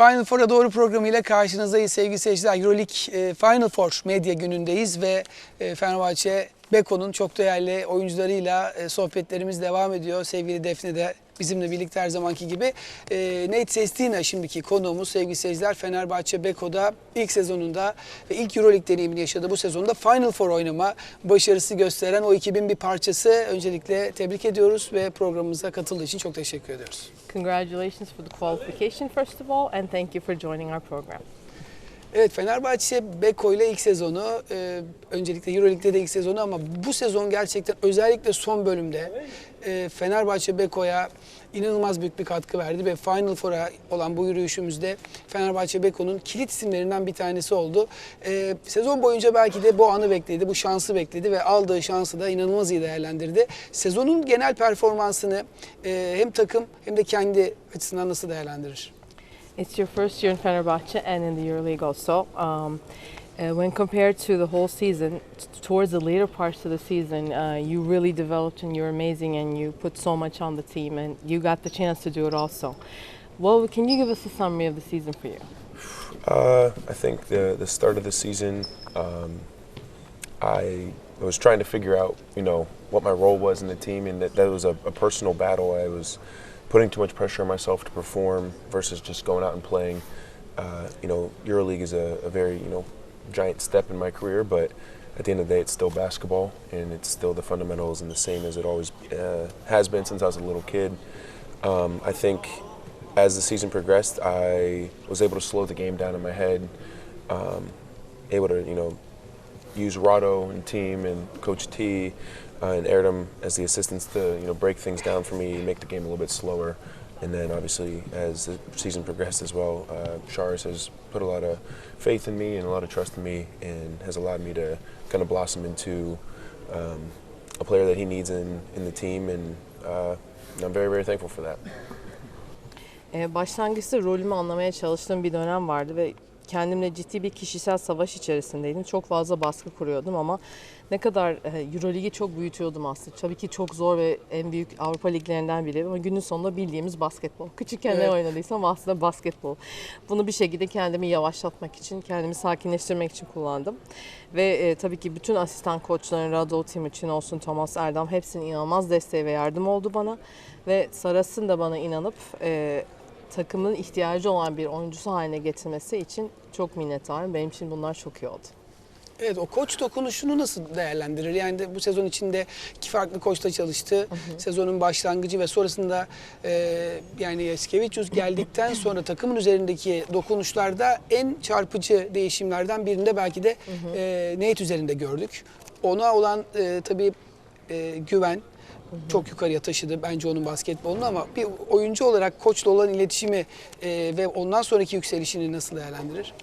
Final Four'a doğru programıyla karşınızdayız sevgili seyirciler. Euroleague e, Final Four medya günündeyiz ve e, Fenerbahçe Beko'nun çok değerli oyuncularıyla e, sohbetlerimiz devam ediyor. Sevgili Defne de bizimle birlikte her zamanki gibi. E, Nate Sestina şimdiki konuğumuz sevgili seyirciler. Fenerbahçe Beko'da ilk sezonunda ve ilk Euroleague deneyimini yaşadı. Bu sezonda Final Four oynama başarısı gösteren o ekibin bir parçası. Öncelikle tebrik ediyoruz ve programımıza katıldığı için çok teşekkür ediyoruz. Congratulations for the qualification, first of all, and thank you for joining our program. Evet Fenerbahçe Beko ile ilk sezonu, e, öncelikle Euroleague'de de ilk sezonu ama bu sezon gerçekten özellikle son bölümde e, Fenerbahçe Beko'ya inanılmaz büyük bir katkı verdi ve Final Four'a olan bu yürüyüşümüzde Fenerbahçe Beko'nun kilit isimlerinden bir tanesi oldu. E, sezon boyunca belki de bu anı bekledi, bu şansı bekledi ve aldığı şansı da inanılmaz iyi değerlendirdi. Sezonun genel performansını e, hem takım hem de kendi açısından nasıl değerlendirir? It's your first year in Fenerbahce and in the EuroLeague also. Um, uh, when compared to the whole season, towards the later parts of the season, uh, you really developed and you're amazing and you put so much on the team and you got the chance to do it also. Well, can you give us a summary of the season for you? Uh, I think the the start of the season, um, I was trying to figure out, you know, what my role was in the team, and that, that was a, a personal battle. I was putting too much pressure on myself to perform versus just going out and playing. Uh, you know, EuroLeague is a, a very, you know, giant step in my career, but at the end of the day, it's still basketball, and it's still the fundamentals and the same as it always uh, has been since I was a little kid. Um, I think as the season progressed, I was able to slow the game down in my head, um, able to, you know, use Rado and team and Coach T uh, and Erdem as the assistants to, you know, break things down for me, make the game a little bit slower. And then obviously as the season progressed as well, uh, has put a lot of faith in me and a lot of trust in me and has allowed me to kind of blossom into um, a player that he needs in, in the team. And uh, I'm very, very thankful for that. Başlangıçta rolümü anlamaya çalıştığım bir dönem vardı ve kendimle ciddi bir kişisel savaş içerisindeydim. Çok fazla baskı kuruyordum ama ne kadar e, Euroligi çok büyütüyordum aslında. Tabii ki çok zor ve en büyük Avrupa liglerinden biri ama günün sonunda bildiğimiz basketbol. Küçükken Evet. ne oynadıysam aslında basketbol. Bunu bir şekilde kendimi yavaşlatmak için, kendimi sakinleştirmek için kullandım. Ve e, tabii ki bütün asistan koçların, Rado Timuçin olsun, Thomas Erdem hepsinin inanılmaz desteği ve yardım oldu bana. Ve Saras'ın da bana inanıp e, takımın ihtiyacı olan bir oyuncusu haline getirmesi için çok minnettarım. Benim için bunlar çok iyi oldu. Evet o koç dokunuşunu nasıl değerlendirir? Yani de bu sezon içinde iki farklı koçla çalıştı. Sezonun başlangıcı ve sonrasında e, yani Yaskevicius geldikten sonra takımın üzerindeki dokunuşlarda en çarpıcı değişimlerden birinde belki de e, Nate üzerinde gördük. Ona olan e, tabii e, güven çok yukarıya taşıdı bence onun basketbolunu ama bir oyuncu olarak koçla olan iletişimi e, ve ondan sonraki yükselişini nasıl değerlendirir?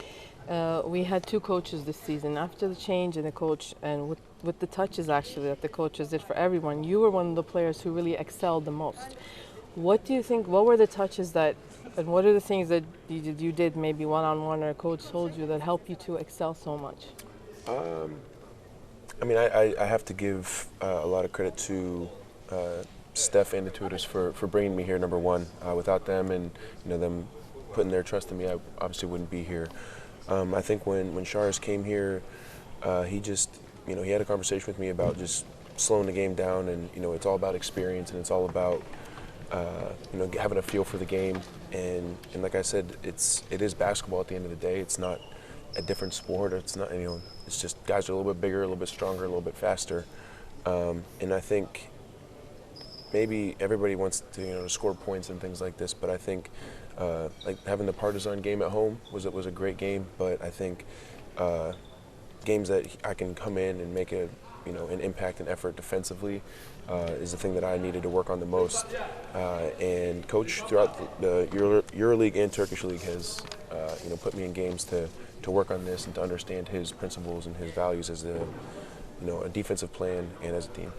Uh, we had two coaches this season. After the change in the coach and with, with the touches actually that the coaches did for everyone, you were one of the players who really excelled the most. What do you think? What were the touches that, and what are the things that you did, you did maybe one on one or a coach told you that helped you to excel so much? Um, I mean, I, I, I have to give uh, a lot of credit to uh, Steph and the tutors for, for bringing me here. Number one, uh, without them and you know them putting their trust in me, I obviously wouldn't be here. Um, I think when when Shars came here, uh, he just you know he had a conversation with me about just slowing the game down, and you know it's all about experience and it's all about uh, you know having a feel for the game. And and like I said, it's it is basketball at the end of the day. It's not a different sport. It's not you know it's just guys are a little bit bigger, a little bit stronger, a little bit faster. Um, and I think maybe everybody wants to you know score points and things like this, but I think uh, like having the Partizan game at home was it was a great game. But I think uh, games that I can come in and make a you know an impact and effort defensively uh, is the thing that I needed to work on the most. Uh, and coach throughout the, the Euro, EuroLeague and Turkish League has uh, you know put me in games to to work on this and to understand his principles and his values as a you know a defensive plan and as a team.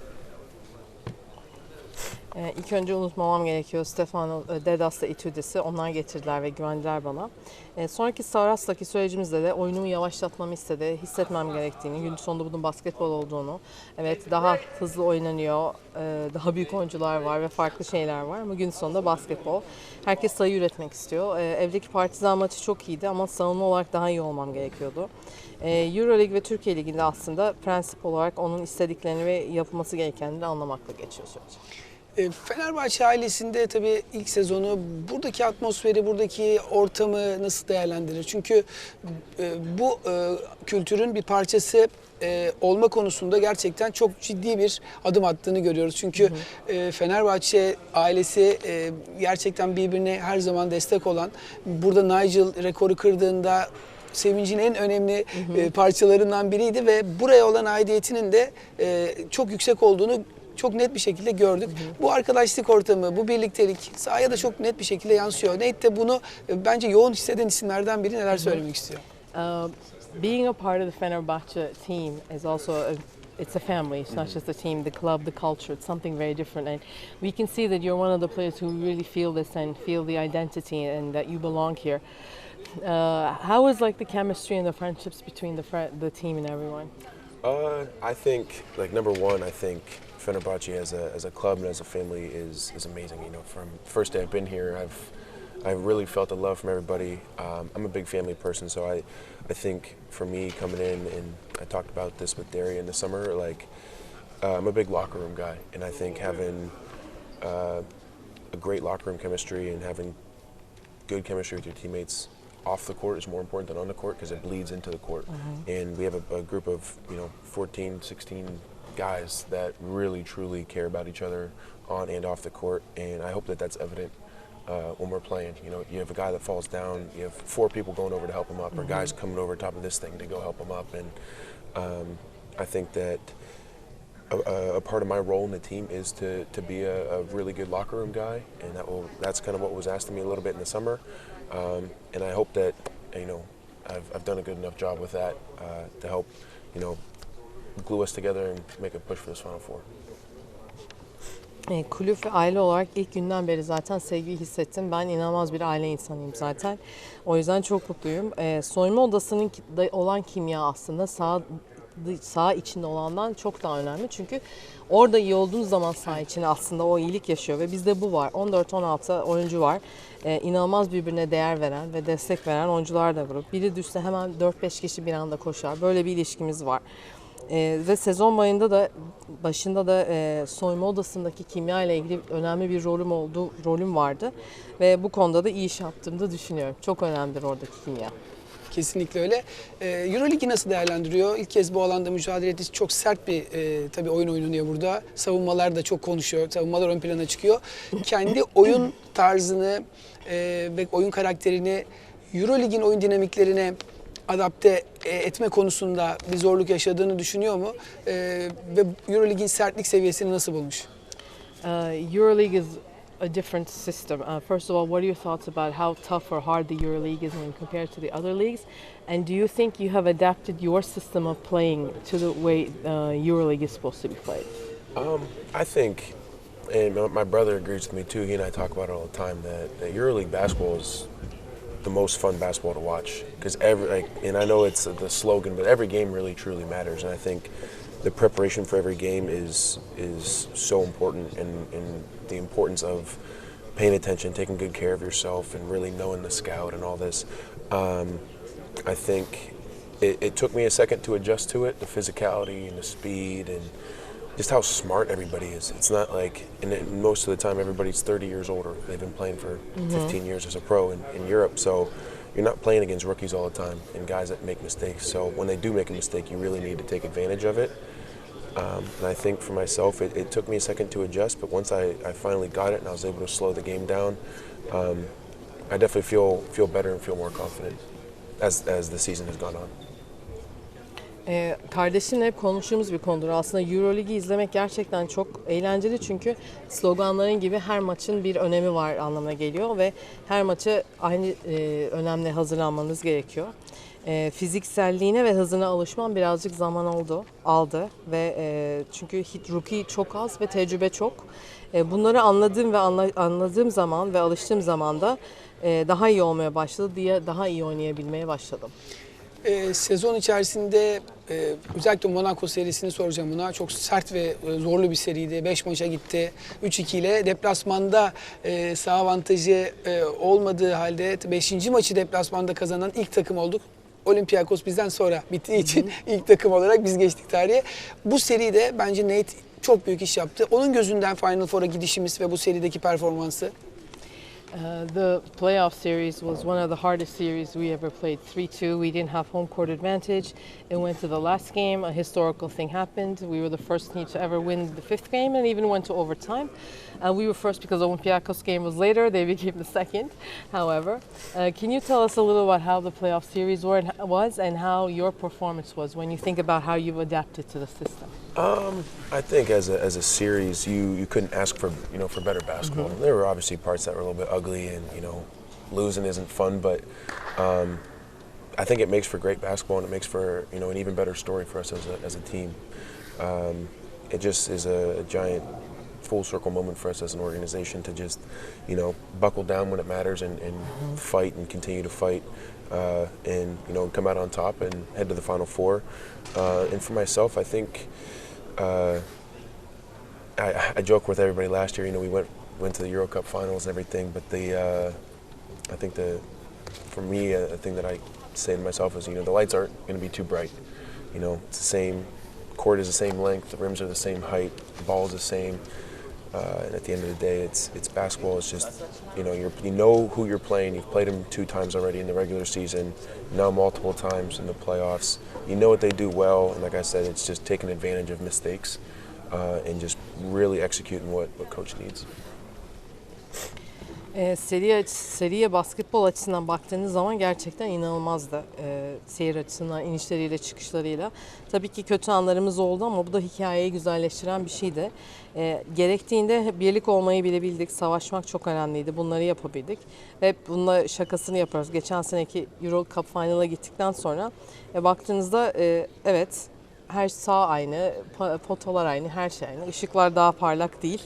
Ee, ilk önce unutmamam gerekiyor Stefano e, Dedas'la Itudis'i. Onlar getirdiler ve güvendiler bana. Ee, sonraki Saras'taki sürecimizde de oyunumu yavaşlatmamı istedi. Hissetmem gerektiğini, gün sonunda bunun basketbol olduğunu. Evet daha hızlı oynanıyor, e, daha büyük oyuncular var ve farklı şeyler var ama gün sonunda basketbol. Herkes sayı üretmek istiyor. Ee, evdeki Partizan maçı çok iyiydi ama savunma olarak daha iyi olmam gerekiyordu. Ee, Euroleague ve Türkiye Ligi'nde aslında prensip olarak onun istediklerini ve yapılması gerekenleri anlamakla geçiyor süreç. E, Fenerbahçe ailesinde tabii ilk sezonu buradaki atmosferi, buradaki ortamı nasıl değerlendirir? Çünkü e, bu e, kültürün bir parçası olma konusunda gerçekten çok ciddi bir adım attığını görüyoruz. Çünkü e, Fenerbahçe ailesi gerçekten birbirine her zaman destek olan, burada Nigel rekoru kırdığında sevincin en önemli e, parçalarından biriydi ve buraya olan aidiyetinin de çok yüksek olduğunu çok net bir şekilde gördük. Bu arkadaşlık ortamı, bu birliktelik sahaya da çok net bir şekilde yansıyor. Nate de bunu e, bence yoğun hisseden isimlerden biri neler söylemek istiyor. Uh, being a part of the Fenerbahce team is also a, it's a family. It's not just a team, the club, the culture. It's something very different, and we can see that you're one of the players who really feel this and feel the identity and that you belong here. Uh, how is like the chemistry and the friendships between the fr- the team and everyone? Uh, I think, like number one, I think Fenerbahce as a, as a club and as a family is, is amazing. You know, from first day I've been here, I've I've really felt the love from everybody. Um, I'm a big family person, so I I think for me coming in and I talked about this with Derry in the summer, like uh, I'm a big locker room guy, and I think having uh, a great locker room chemistry and having good chemistry with your teammates off the court is more important than on the court because it bleeds into the court. And we have a, a group of, you know, 14, 16 guys that really, truly care about each other on and off the court. And I hope that that's evident uh, when we're playing. You know, you have a guy that falls down, you have four people going over to help him up, or guys coming over top of this thing to go help him up. And um, I think that a, a- a part of my role in the team is to, to be a, a really good locker room guy, and that will, that's kind of what was asked of me a little bit in the summer. Um, and I hope that you know I've, I've done a good enough job with that uh, to help you know glue us together and make a push for this Final Four. E, kulüp ve aile olarak ilk günden beri zaten sevgiyi hissettim. Ben inanılmaz bir aile insanıyım zaten. O yüzden çok mutluyum. E, soyunma odasının olan kimya aslında sağ sağ içinde olandan çok daha önemli. Çünkü orada iyi olduğunuz zaman sağ içinde aslında o iyilik yaşıyor ve bizde bu var. 14-16 oyuncu var. E, inanılmaz birbirine değer veren ve destek veren oyuncular da var. Biri düşse hemen 4-5 kişi bir anda koşar. Böyle bir ilişkimiz var. Ee, ve sezon başında da başında da e, soyma odasındaki kimya ile ilgili önemli bir rolüm oldu, rolüm vardı ve bu konuda da iyi iş yaptığımı da düşünüyorum. Çok önemlidir oradaki kimya. Kesinlikle öyle. Ee, Euroligi nasıl değerlendiriyor? İlk kez bu alanda mücadele ettiği çok sert bir e, tabii oyun oynanıyor burada. Savunmalar da çok konuşuyor. Savunmalar ön plana çıkıyor. Kendi oyun tarzını e, ve oyun karakterini Eurolig'in oyun dinamiklerine adapte etme konusunda bir zorluk yaşadığını düşünüyor mu? E, ve Eurolig'in sertlik seviyesini nasıl bulmuş? Uh, EuroLeague is a different system. Uh, first of all, what are your thoughts about how tough or hard the EuroLeague is when compared to the other leagues? And do you think you have adapted your system of playing to the way uh, EuroLeague is supposed to be played? Um, I think, and my- my brother agrees with me too. He and I talk about it all the time that, that EuroLeague basketball is the most fun basketball to watch because every like, and I know it's the slogan, but every game really truly matters. And I think the preparation for every game is is so important, and, and the importance of paying attention, taking good care of yourself, and really knowing the scout and all this. Um, I think it, it took me a second to adjust to it, the physicality and the speed and just how smart everybody is. It's not like, and it- most of the time, everybody's 30 years older. They've been playing for 15 years as a pro in, in Europe. So you're not playing against rookies all the time and guys that make mistakes. So when they do make a mistake, you really need to take advantage of it. Um, and I think for myself, it, it took me a second to adjust, but once I, I finally got it and I was able to slow the game down, um, I definitely feel feel better and feel more confident as, as the season has gone on. Ee, kardeşimle hep konuştuğumuz bir konudur. Aslında Euroligi izlemek gerçekten çok eğlenceli çünkü sloganların gibi her maçın bir önemi var anlamına geliyor ve her maçı aynı e, önemli hazırlanmanız gerekiyor. E, fizikselliğine ve hızına alışmam birazcık zaman oldu, aldı ve e, çünkü hit rookie çok az ve tecrübe çok. E, bunları anladığım ve anla- anladığım zaman ve alıştığım zaman da e, daha iyi olmaya başladı diye daha iyi oynayabilmeye başladım. Ee, sezon içerisinde e, özellikle Monaco serisini soracağım buna. Çok sert ve e, zorlu bir seriydi. 5 maça gitti. 3-2 ile deplasmanda e, sağ avantajı e, olmadığı halde 5. maçı deplasmanda kazanan ilk takım olduk. Olympiakos bizden sonra bittiği için ilk takım olarak biz geçtik tarihe. Bu seride bence Nate çok büyük iş yaptı. Onun gözünden Final Four'a gidişimiz ve bu serideki performansı Uh, the playoff series was one of the hardest series we ever played. 3-2. We didn't have home court advantage. It went to the last game. A historical thing happened. We were the first team to ever win the fifth game and even went to overtime. Uh, we were first because Olympiacos game was later. They became the second. However, uh, can you tell us a little about how the playoff series were was and how your performance was when you think about how you've adapted to the system? Um, I think as a, as a series, you, you couldn't ask for you know for better basketball. There were obviously parts that were a little bit ugly, and you know, losing isn't fun. But um, I think it makes for great basketball, and it makes for you know an even better story for us as a, as a team. Um, it just is a, a giant full circle moment for us as an organization to just you know buckle down when it matters and, and fight and continue to fight. Uh, and you know come out on top and head to the final four. Uh, and for myself, I think uh, I, I joke with everybody last year. You know, we went went to the Euro Cup finals and everything, but the uh, I think the for me a, a thing that I say to myself is you know the lights aren't going to be too bright. You know, it's the same court is the same length, the rims are the same height, the ball is the same. Uh, and at the end of the day, it's it's basketball. It's just you know you know who you're playing. You've played them two times already in the regular season, now multiple times in the playoffs. You know what they do well, and like I said, it's just taking advantage of mistakes uh, and just really executing what, what coach needs. E, seri seriye basketbol açısından baktığınız zaman gerçekten inanılmazdı. E, seyir açısından inişleriyle çıkışlarıyla. Tabii ki kötü anlarımız oldu ama bu da hikayeyi güzelleştiren bir şeydi. E, gerektiğinde birlik olmayı bilebildik. Savaşmak çok önemliydi. Bunları yapabildik. Ve bununla şakasını yapıyoruz. Geçen seneki Euro Cup Final'a gittikten sonra e, baktığınızda e, evet her sağ aynı, potalar aynı, her şey aynı. Işıklar daha parlak değil.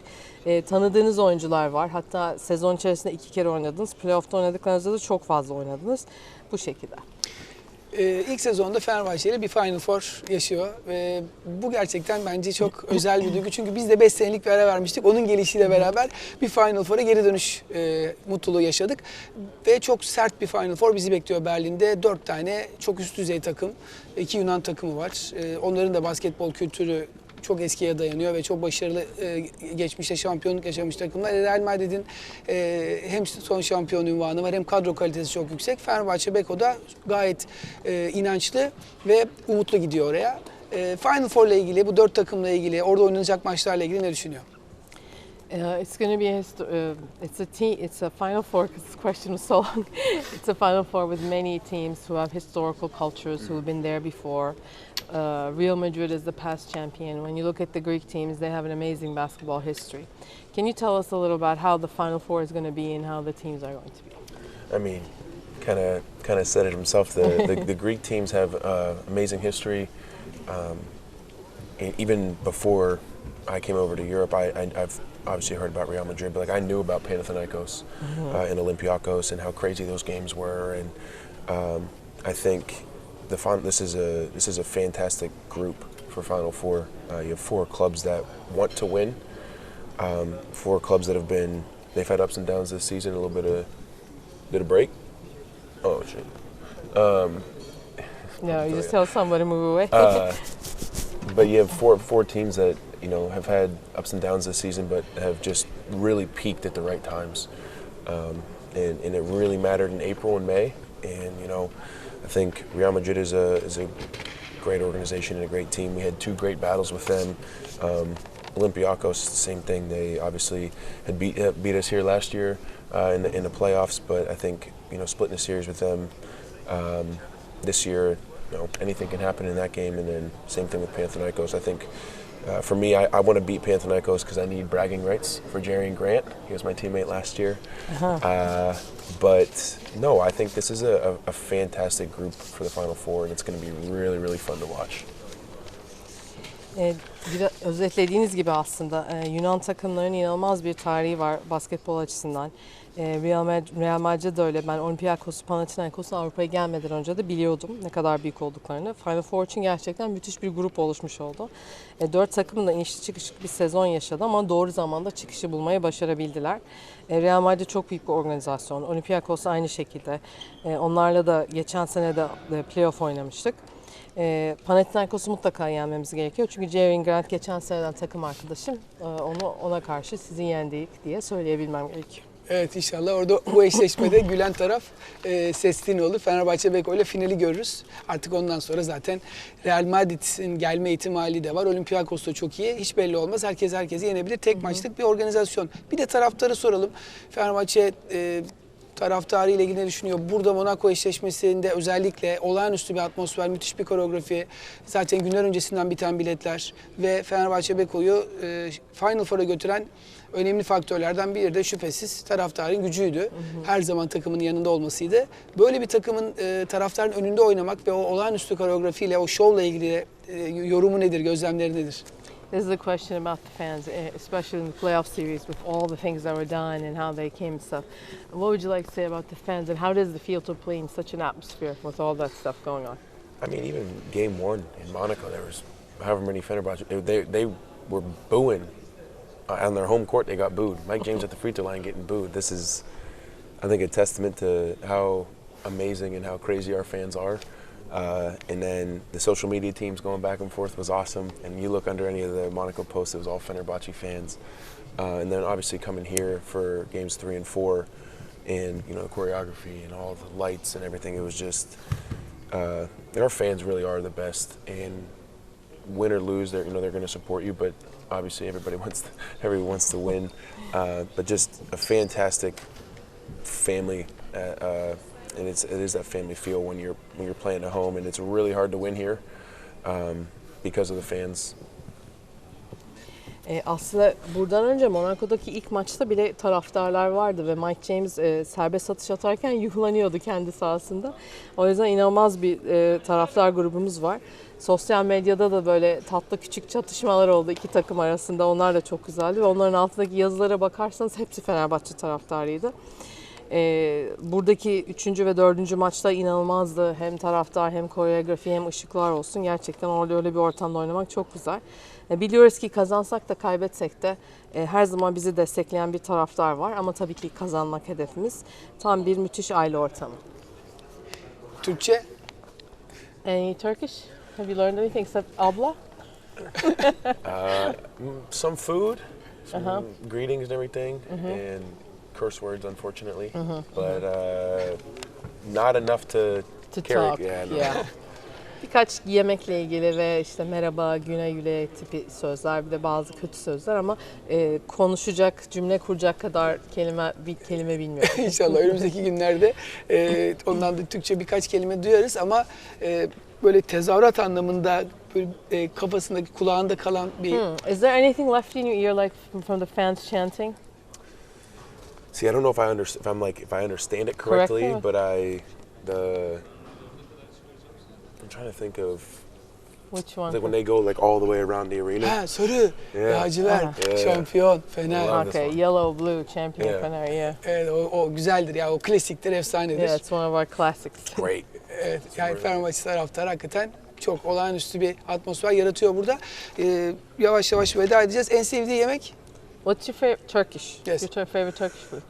E, tanıdığınız oyuncular var. Hatta sezon içerisinde iki kere oynadınız. Playoff'ta oynadıklarınızda da çok fazla oynadınız. Bu şekilde. Ee, ilk sezonda Fenerbahçe ile bir Final Four yaşıyor ve bu gerçekten bence çok özel bir duygu. Çünkü biz de 5 senelik bir ara vermiştik. Onun gelişiyle beraber bir Final Four'a geri dönüş e, mutluluğu yaşadık. Ve çok sert bir Final Four bizi bekliyor Berlin'de. 4 tane çok üst düzey takım, iki Yunan takımı var. E, onların da basketbol kültürü çok eskiye dayanıyor ve çok başarılı e, geçmişte şampiyonluk yaşamış takımlar. Real Madrid'in e, hem son şampiyon ünvanı var hem kadro kalitesi çok yüksek. Fenerbahçe Beko'da gayet e, inançlı ve umutlu gidiyor oraya. E, Final Four ile ilgili, bu dört takımla ilgili, orada oynanacak maçlarla ilgili ne düşünüyor? Uh, it's going to be a uh, it's a team it's a final four because this question was so long. it's a final four with many teams who have historical cultures who have been there before. Uh, Real Madrid is the past champion. When you look at the Greek teams, they have an amazing basketball history. Can you tell us a little about how the final four is going to be and how the teams are going to be? I mean, kind of kind of said it himself. The, the, the Greek teams have uh, amazing history. Um, and even before I came over to Europe, I, I, I've obviously heard about Real Madrid, but like I knew about Panathinaikos uh, and Olympiacos and how crazy those games were. And um, I think the fin- this is a this is a fantastic group for Final Four. Uh, you have four clubs that want to win. Um, four clubs that have been they've had ups and downs this season. A little bit of did a break. Oh shit. Um, No, you just tell somebody to move away. uh, but you have four four teams that you know have had ups and downs this season, but have just really peaked at the right times, um, and, and it really mattered in April and May. And you know, I think Real Madrid is a is a great organization and a great team. We had two great battles with them. Um, Olympiacos, same thing. They obviously had beat uh, beat us here last year uh, in the in the playoffs, but I think you know splitting a series with them um, this year, you know, anything can happen in that game. And then same thing with Panathinaikos. I think uh, for me, I, I want to beat Panathinaikos because I need bragging rights for Jerry and Grant. He was my teammate last year. Uh, but no, I think this is a, a, a fantastic group for the Final Four, and it's going to be really, really fun to watch. E, biraz özetlediğiniz gibi aslında e, Yunan takımlarının inanılmaz bir tarihi var basketbol açısından. E, Real, Mad- Real Madrid de öyle. Ben Olympiakos, Panathinaikos'un Avrupa'ya gelmeden önce de biliyordum ne kadar büyük olduklarını. Final Four için gerçekten müthiş bir grup oluşmuş oldu. E, dört takım da inişli çıkışlı bir sezon yaşadı ama doğru zamanda çıkışı bulmayı başarabildiler. E, Real Madrid çok büyük bir organizasyon. Olympiakos aynı şekilde. E, onlarla da geçen sene de playoff oynamıştık. E, Panathinaikos'u mutlaka yenmemiz gerekiyor. Çünkü Jaren Grant geçen seneden takım arkadaşım. Onu ona karşı sizi yendik diye söyleyebilmem gerekiyor. Evet inşallah orada bu eşleşmede gülen taraf e, Sestini olur. Fenerbahçe Beko ile finali görürüz. Artık ondan sonra zaten Real Madrid'in gelme ihtimali de var. Olympiakos da çok iyi. Hiç belli olmaz. Herkes herkesi yenebilir. Tek maçlık bir organizasyon. Bir de taraftarı soralım. Fenerbahçe e, taraftarı ile ilgili ne düşünüyor? Burada Monaco eşleşmesinde özellikle olağanüstü bir atmosfer, müthiş bir koreografi, zaten günler öncesinden biten biletler ve Fenerbahçe Beko'yu e, Final Four'a götüren önemli faktörlerden biri de şüphesiz taraftarın gücüydü. Her zaman takımın yanında olmasıydı. Böyle bir takımın e, taraftarın önünde oynamak ve o olağanüstü koreografiyle, o şovla ilgili e, yorumu nedir, gözlemleri nedir? This is a question about the fans, eh, especially in the playoff series with all the things that were done and how they came and stuff. What would you like to say about the fans and how does it feel to play in such an atmosphere with all that stuff going on? I mean, even game one in Monaco, there was however many Fenerbahce. They, they, they were booing uh, on their home court. They got booed. Mike James at the free throw line getting booed. This is, I think, a testament to how amazing and how crazy our fans are. Uh, and then the social media teams going back and forth was awesome. And you look under any of the Monaco posts, it was all Fenerbahce fans. Uh, and then obviously coming here for games three and four, and you know the choreography and all the lights and everything. It was just uh, our fans really are the best, and win or lose, they're you know they're going to support you. But obviously, everybody wants to, everyone wants to win. Uh, but just a fantastic family, uh, uh, and it's it is that family feel when you're when you're playing at home, and it's really hard to win here um, because of the fans. E, aslında buradan önce Monaco'daki ilk maçta bile taraftarlar vardı ve Mike James e, serbest atış atarken yuhlanıyordu kendi sahasında. O yüzden inanılmaz bir e, taraftar grubumuz var. Sosyal medyada da böyle tatlı küçük çatışmalar oldu iki takım arasında. Onlar da çok güzeldi ve onların altındaki yazılara bakarsanız hepsi Fenerbahçe taraftarıydı. E, buradaki üçüncü ve dördüncü maçta inanılmazdı. Hem taraftar hem koreografi hem ışıklar olsun. Gerçekten orada öyle bir ortamda oynamak çok güzel. E, Biliyoruz ki kazansak da kaybetsek de e, her zaman bizi destekleyen bir taraftar var. Ama tabii ki kazanmak hedefimiz. Tam bir müthiş aile ortamı. Türkçe Any Turkish? Have you learned anything except abla? Uh, mm, some food, some Uh-huh. greetings and everything, and curse words, unfortunately. But uh, not enough to, To carry. talk. Yeah, no. Yeah. Birkaç yemekle ilgili ve işte merhaba, güne güle tipi sözler bir de bazı kötü sözler ama e, konuşacak, cümle kuracak kadar kelime bir kelime bilmiyorum. İnşallah önümüzdeki günlerde e, ondan da Türkçe birkaç kelime duyarız ama e, böyle tezahürat anlamında böyle, e, kafasındaki kulağında kalan bir Hmm. Is there anything left in your ear like from the fans chanting? See, I don't know if I understand if I'm like if I understand it correctly, Correctly. but I the I'm trying to think of Which one? like when they go like all the way around the arena. ha sarı, Yeah. laciver, Yeah. şampiyon, fener. Love this Okay, one. yellow, blue, champion, Yeah. Fener, yeah. Evet, o, o güzeldir ya o klasiktir, efsanedir. Yeah, it's one of our classics. Great. Evet, yani Fenerbahçe taraftarı hakikaten çok olağanüstü bir atmosfer yaratıyor burada. E, yavaş yavaş veda edeceğiz. En sevdiği yemek? What's your favorite Turkish? Yes. Your favorite Turkish food?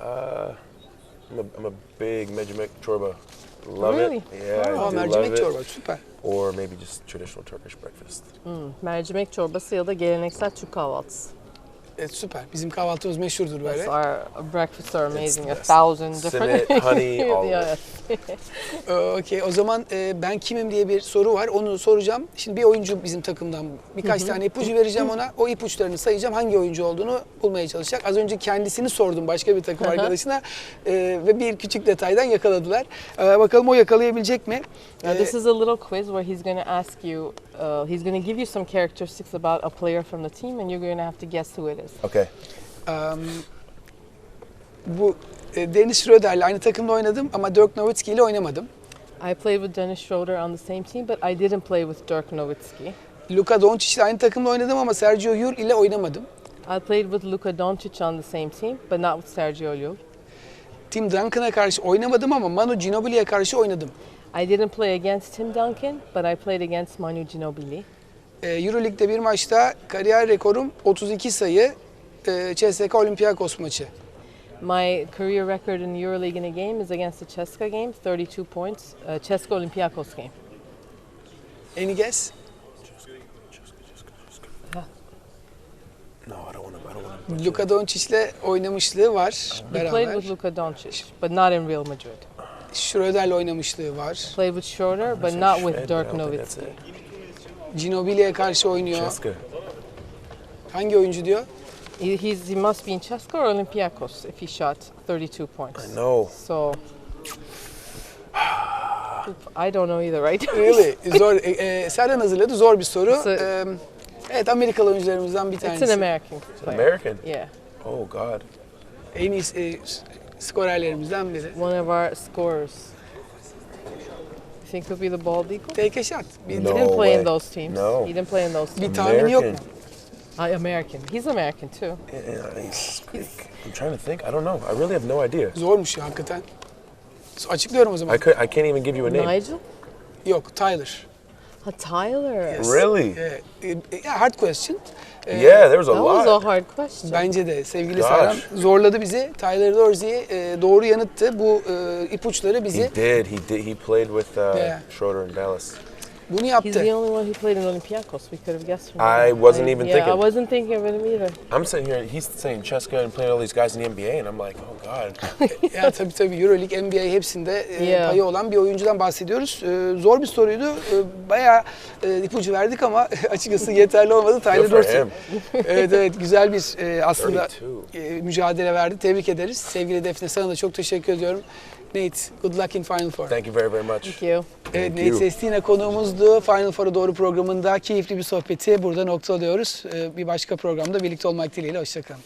Uh, I'm a, I'm a big Mejimek chorba. Love Really? it. Yeah, Oh. Aa, I mercimek çorba, süper. Or maybe just traditional Turkish breakfast. Mercimek çorbası ya da geleneksel Türk kahvaltısı. Evet, süper. Bizim kahvaltımız meşhurdur böyle. Yes, our breakfasts are amazing. A thousand different. Simit, honey, all. Ee, Okey, o zaman e, ben kimim diye bir soru var. Onu soracağım. Şimdi bir oyuncu bizim takımdan. Birkaç tane ipucu vereceğim ona. O ipuçlarını sayacağım. Hangi oyuncu olduğunu bulmaya çalışacak. Az önce kendisini sordum başka bir takım arkadaşına. Ee, ve bir küçük detaydan yakaladılar. Ee, bakalım o yakalayabilecek mi? Now this is a little quiz where he's going to ask you. Uh, he's going to give you some characteristics about a player from the team, and you're going to have to guess who it teams. Okay. Um, bu e, Dennis Schroeder'le aynı takımda oynadım ama Dirk Nowitzki ile oynamadım. I played with Dennis Schroeder on the same team, but I didn't play with Dirk Nowitzki. Luka Doncic ile aynı takımda oynadım ama Sergio Yul ile oynamadım. I played with Luka Doncic on the same team, but not with Sergio Llull. Tim Duncan'a karşı oynamadım ama Manu Ginobili'ye karşı oynadım. I didn't play against Tim Duncan, but I played against Manu Ginobili. Ee, Euroleague'de bir maçta kariyer rekorum 32 sayı e, CSKA Olympiakos maçı. My career record in EuroLeague in a game is against the Ceska game, 32 points. Uh, Ceska Olympiakos game. Any guess? No, I don't want to. I don't want to. Luka Doncic'le oynamışlığı var He played beraber. with Luka Doncic, but not in Real Madrid. Schroeder'le oynamışlığı var. Played with Schroeder, but not with Dirk Nowitzki. Ginobili'ye karşı oynuyor. Cheska. Hangi oyuncu diyor? He, he's, he must be in Ceska or Olympiakos if he shot 32 points. I know. So, I don't know either, right? Really? Zor. E, e, Serhan hazırladı. Zor bir soru. It's a- Ee, evet Amerikalı oyuncularımızdan bir It's an tanesi. American player. American. Yeah, Oh God. En iyi e, skorerlerimizden biri. one of our scorers. You think he'll be the bald eagle? Take a shot. Bir, No he didn't play in way. those teams. No. He didn't play in those bir teams. tahmini yok mu? Uh, American. He's American too. Yeah, he's Greek. I'm trying to think. I don't know. I really have no idea. Zormuş ya hakikaten. Açıklıyorum o zaman. I could. I can't even give you a name. Nigel? Yok Tyler. Uh, Tyler. Yes. Really? E, yeah, hard question. E, Yeah, there was a That was a lot. hard question. Bence de sevgili Gosh. Serhan zorladı bizi. Tyler Dorsey e, doğru yanıttı. Bu e, ipuçları bizi He did. He did. He played with uh, Yeah. Schroeder in Dallas. Bunu He's yaptı. the only one who played in Olympiacos. We could have guessed from I that. wasn't even yeah, thinking. I wasn't thinking of him either. I'm sitting here. He's saying Cheska and playing all these guys in the NBA, and I'm like, oh God. ya tabii tabii Euroleague, NBA hepsinde e, Yeah. payı olan bir oyuncudan bahsediyoruz. E, zor bir soruydu. E, bayağı e, ipucu verdik ama açıkçası yeterli olmadı. Tyler Dorsey. him. evet evet güzel bir e, aslında 32. e, mücadele verdi. Tebrik ederiz. Sevgili Defne sana da çok teşekkür ediyorum. Nate, good luck in Final Four. Thank you very very much. Thank you. Evet, Thank Nate you. Sestina konuğumuzdu. Final Four'a doğru programında keyifli bir sohbeti burada noktalıyoruz. E, bir başka programda birlikte olmak dileğiyle. Hoşçakalın.